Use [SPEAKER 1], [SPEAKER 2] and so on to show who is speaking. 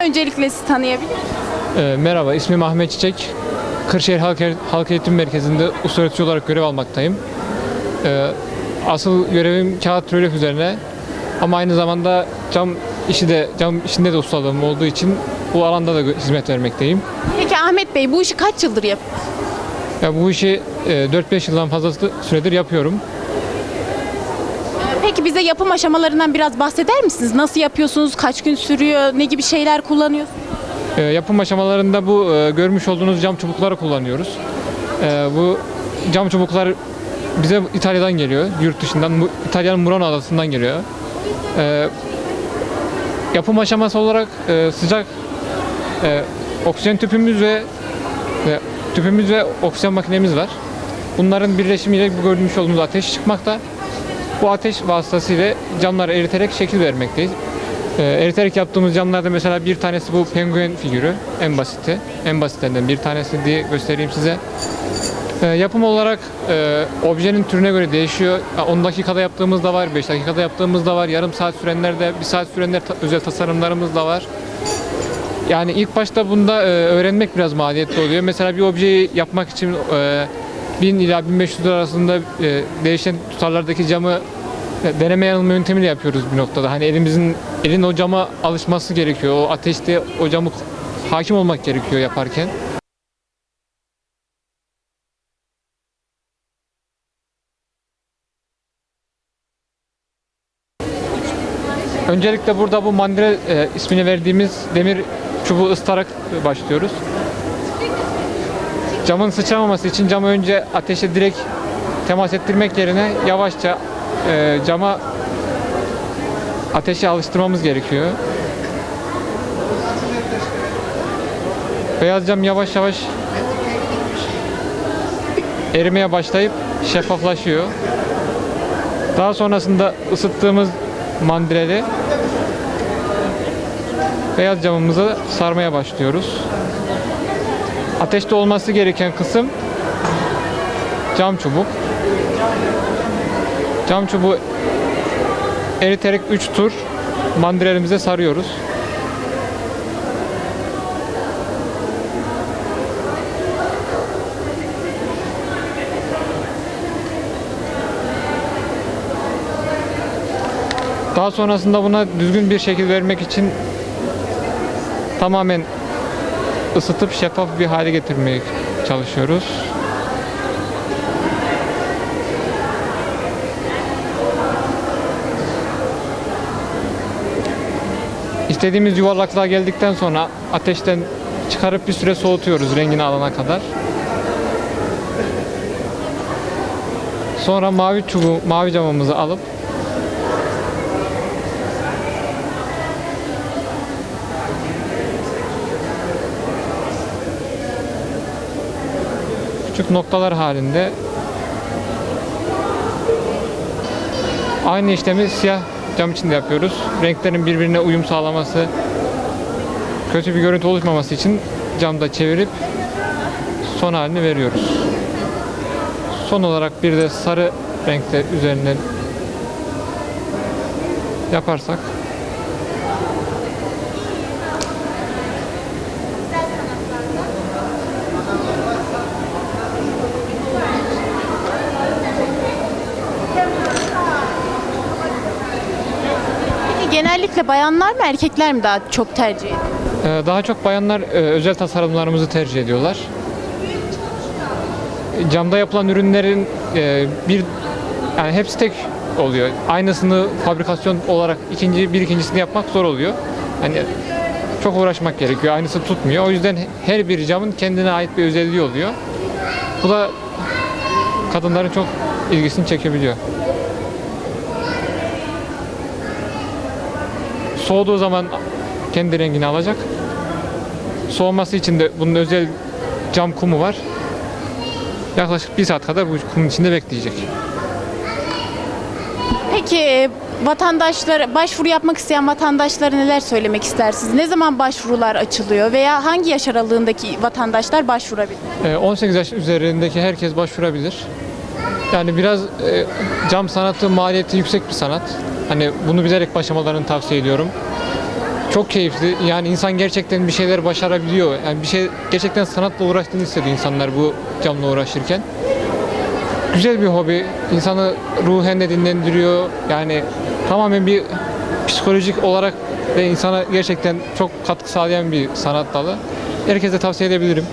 [SPEAKER 1] Öncelikle sizi tanıyabilir miyim?
[SPEAKER 2] Ee, merhaba, ismim Ahmet Çiçek. Kırşehir Halk, Halk Eğitim Merkezi'nde usta öğretici olarak görev almaktayım. E, asıl görevim kağıt rölef üzerine ama aynı zamanda cam işi de cam işinde de ustalığım olduğu için bu alanda da hizmet vermekteyim.
[SPEAKER 1] Peki Ahmet Bey bu işi kaç yıldır yapıyorsunuz?
[SPEAKER 2] Ya bu işi e, 4-5 yıldan fazla süredir yapıyorum.
[SPEAKER 1] Bize yapım aşamalarından biraz bahseder misiniz? Nasıl yapıyorsunuz? Kaç gün sürüyor? Ne gibi şeyler kullanıyorsunuz?
[SPEAKER 2] Ee, yapım aşamalarında bu e, görmüş olduğunuz cam çubukları kullanıyoruz. Ee, bu cam çubuklar bize İtalya'dan geliyor, yurt dışından, İtalya'nın Murano adasından geliyor. Ee, yapım aşaması olarak e, sıcak e, oksijen tüpümüz ve, ve tüpümüz ve oksijen makinemiz var. Bunların birleşimiyle bu görmüş olduğunuz ateş çıkmakta. Bu ateş vasıtasıyla camları eriterek şekil vermekteyiz. Ee, eriterek yaptığımız camlarda mesela bir tanesi bu penguen figürü en basiti. En basitlerinden bir tanesi diye göstereyim size. Ee, yapım olarak e, objenin türüne göre değişiyor. Ya, 10 dakikada yaptığımız da var, 5 dakikada yaptığımız da var, yarım saat sürenler de, 1 saat sürenler ta- özel tasarımlarımız da var. Yani ilk başta bunda e, öğrenmek biraz maliyetli oluyor. Mesela bir objeyi yapmak için e, 1000 ila 1500 lira arasında e, değişen tutarlardaki camı e, deneme yanılma yöntemiyle yapıyoruz bir noktada. Hani elimizin elin o cama alışması gerekiyor. O ateşte o camı hakim olmak gerekiyor yaparken. Öncelikle burada bu mandire e, ismini verdiğimiz demir çubuğu ıstarak başlıyoruz. Camın sıçramaması için camı önce ateşe direkt temas ettirmek yerine yavaşça e, cama ateşe alıştırmamız gerekiyor. Beyaz cam yavaş yavaş erimeye başlayıp şeffaflaşıyor. Daha sonrasında ısıttığımız mandileli beyaz camımızı sarmaya başlıyoruz. Ateşte olması gereken kısım cam çubuk. Cam çubuğu eriterek 3 tur mandillerimize sarıyoruz. Daha sonrasında buna düzgün bir şekil vermek için tamamen ısıtıp şeffaf bir hale getirmeye çalışıyoruz. İstediğimiz yuvarlaklığa geldikten sonra ateşten çıkarıp bir süre soğutuyoruz rengini alana kadar. Sonra mavi çubuğu, mavi camımızı alıp küçük noktalar halinde aynı işlemi siyah cam için de yapıyoruz. Renklerin birbirine uyum sağlaması, kötü bir görüntü oluşmaması için camda çevirip son halini veriyoruz. Son olarak bir de sarı renkte üzerinden yaparsak
[SPEAKER 1] genellikle bayanlar mı erkekler mi daha çok tercih ediyor?
[SPEAKER 2] Ee, Daha çok bayanlar e, özel tasarımlarımızı tercih ediyorlar. Camda yapılan ürünlerin e, bir yani hepsi tek oluyor. Aynısını fabrikasyon olarak ikinci bir ikincisini yapmak zor oluyor. Hani çok uğraşmak gerekiyor. Aynısı tutmuyor. O yüzden her bir camın kendine ait bir özelliği oluyor. Bu da kadınların çok ilgisini çekebiliyor. Soğuduğu zaman kendi rengini alacak. Soğuması için de bunun özel cam kumu var. Yaklaşık bir saat kadar bu kumun içinde bekleyecek.
[SPEAKER 1] Peki e, vatandaşlar başvuru yapmak isteyen vatandaşlara neler söylemek istersiniz? Ne zaman başvurular açılıyor veya hangi yaş aralığındaki vatandaşlar başvurabilir?
[SPEAKER 2] Ee, 18 yaş üzerindeki herkes başvurabilir. Yani biraz e, cam sanatı maliyeti yüksek bir sanat. Hani bunu bilerek başlamalarını tavsiye ediyorum. çok keyifli. Yani insan gerçekten bir şeyler başarabiliyor. Yani bir şey gerçekten sanatla uğraştığını hissediyor insanlar bu camla uğraşırken. Güzel bir hobi. İnsanı ruhen de dinlendiriyor. Yani tamamen bir psikolojik olarak ve insana gerçekten çok katkı sağlayan bir sanat dalı. Herkese tavsiye edebilirim.